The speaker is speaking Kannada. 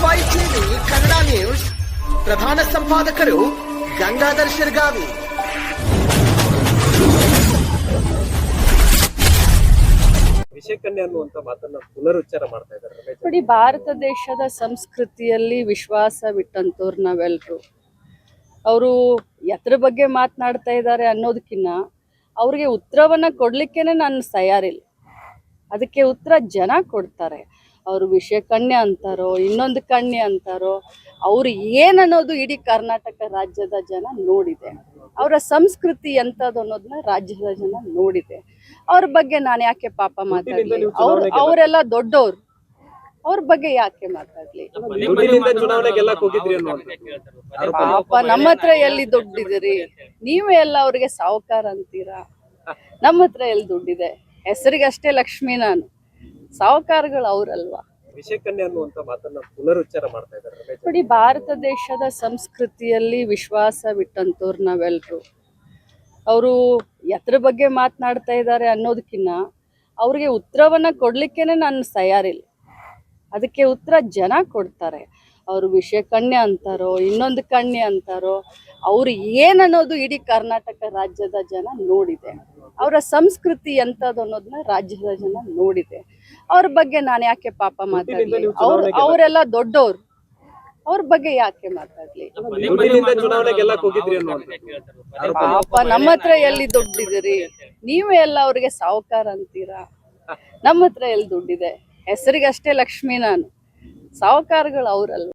ಟಿವಿ ಕನ್ನಡ ನ್ಯೂಸ್ ಪ್ರಧಾನ ಸಂಪಾದಕರು ಗಂಗಾಧರ್ ಶಿರ್ಗಾವಿ. ವಿಷಕನ್ಯೆ ಅನ್ನುವಂತ ಮಾತನ್ನ ಪುನರುಚ್ಚಾರ ಮಾಡ್ತಾ ಇದ್ದಾರೆ ನೋಡಿ ಭಾರತ ದೇಶದ ಸಂಸ್ಕೃತಿಯಲ್ಲಿ ವಿಶ್ವಾಸ ವಿಶ್ವಾಸವಿಟ್ಟಂತವ್ರು ನಾವೆಲ್ಲರೂ ಅವರು ಯತ್ರ ಬಗ್ಗೆ ಮಾತನಾಡ್ತಾ ಇದ್ದಾರೆ ಅನ್ನೋದಕ್ಕಿನ್ನ ಅವ್ರಿಗೆ ಉತ್ತರವನ್ನ ಕೊಡ್ಲಿಕ್ಕೆನೆ ನಾನು ತಯಾರಿಲ್ಲ. ಅದಕ್ಕೆ ಉತ್ತರ ಜನ ಕೊಡ್ತಾರೆ. ಅವರು ವಿಷಯ ಕಣ್ಯ ಅಂತಾರೋ ಇನ್ನೊಂದು ಕಣ್ಯ ಅಂತಾರೋ ಅವ್ರು ಏನನ್ನೋದು ಇಡೀ ಕರ್ನಾಟಕ ರಾಜ್ಯದ ಜನ ನೋಡಿದೆ. ಅವರ ಸಂಸ್ಕೃತಿ ಎಂಥದ್ದು ಅನ್ನೋದನ್ನ ರಾಜ್ಯದ ಜನ ನೋಡಿದೆ. ಅವ್ರ ಬಗ್ಗೆ ನಾನು ಯಾಕೆ ಪಾಪ ಮಾತಾಡಲಿ? ಅವ್ರು ಅವರೆಲ್ಲ ದೊಡ್ಡವ್ರು. ಅವ್ರ ಬಗ್ಗೆ ಯಾಕೆ ಮಾತಾಡ್ಲಿ? ಪಾಪ ನಮ್ಮ ಹತ್ರ ಎಲ್ಲಿ ದುಡ್ಡಿದಿರಿ? ನೀವೇ ಎಲ್ಲ ಅವ್ರಿಗೆ ಸಾವುಕಾರ ಅಂತೀರಾ? ನಮ್ಮ ಹತ್ರ ಎಲ್ಲಿ ದುಡ್ಡಿದೆ? ಹೆಸರಿಗಷ್ಟೇ ಲಕ್ಷ್ಮಿ ನಾನು. ಸಾವುಕಾರಗಳು ಅವರಲ್ವಾ? ವಿಷಕನ್ಯೆ ಅನ್ನುವಂತ ಮಾತನ್ನ ಪುನರುಚ್ಚಾರ ಮಾಡ್ತಾ ಇದ್ದಾರೆ ನೋಡಿ ಭಾರತ ದೇಶದ ಸಂಸ್ಕೃತಿಯಲ್ಲಿ ವಿಶ್ವಾಸ ವಿಶ್ವಾಸವಿಟ್ಟಂತವ್ರು ನಾವೆಲ್ರು. ಅವರು ಎದ್ರ ಬಗ್ಗೆ ಮಾತನಾಡ್ತಾ ಇದ್ದಾರೆ ಅನ್ನೋದಕ್ಕಿನ್ನ ಅವ್ರಿಗೆ ಉತ್ತರವನ್ನ ಕೊಡ್ಲಿಕ್ಕೇನೆ ನಾನು ತಯಾರಿಲ್ಲ. ಅದಕ್ಕೆ ಉತ್ತರ ಜನ ಕೊಡ್ತಾರೆ. ಅವರು ವಿಷಯ ಕಣ್ಯ ಅಂತಾರೋ ಇನ್ನೊಂದು ಕಣ್ಯ ಅಂತಾರೋ ಅವರು ಏನನ್ನೋದು ಇಡೀ ಕರ್ನಾಟಕ ರಾಜ್ಯದ ಜನ ನೋಡಿದೆ. ಅವರ ಸಂಸ್ಕೃತಿ ಎಂಥದ್ದು ಅನ್ನೋದನ್ನ ರಾಜ್ಯದ ಜನ ನೋಡಿದೆ. ಅವ್ರ ಬಗ್ಗೆ ನಾನು ಯಾಕೆ ಪಾಪ ಮಾತಾಡಲಿ? ಅವ್ರು ಅವರೆಲ್ಲ ದೊಡ್ಡವ್ರು. ಅವ್ರ ಬಗ್ಗೆ ಯಾಕೆ ಮಾತಾಡ್ಲಿ? ಪಾಪ ನಮ್ಮ ಹತ್ರ ಎಲ್ಲಿ ದುಡ್ಡಿದಿರಿ ನೀವೇ ಎಲ್ಲ ಅವ್ರಿಗೆ ಸಾವುಕಾರ ಅಂತೀರಾ? ನಮ್ಮ ಹತ್ರ ಎಲ್ಲಿ ದುಡ್ಡಿದೆ? ಹೆಸರಿಗಷ್ಟೇ ಲಕ್ಷ್ಮಿ ನಾನು. ಸಾವುಕಾರಗಳು ಅವರಲ್ವಾ?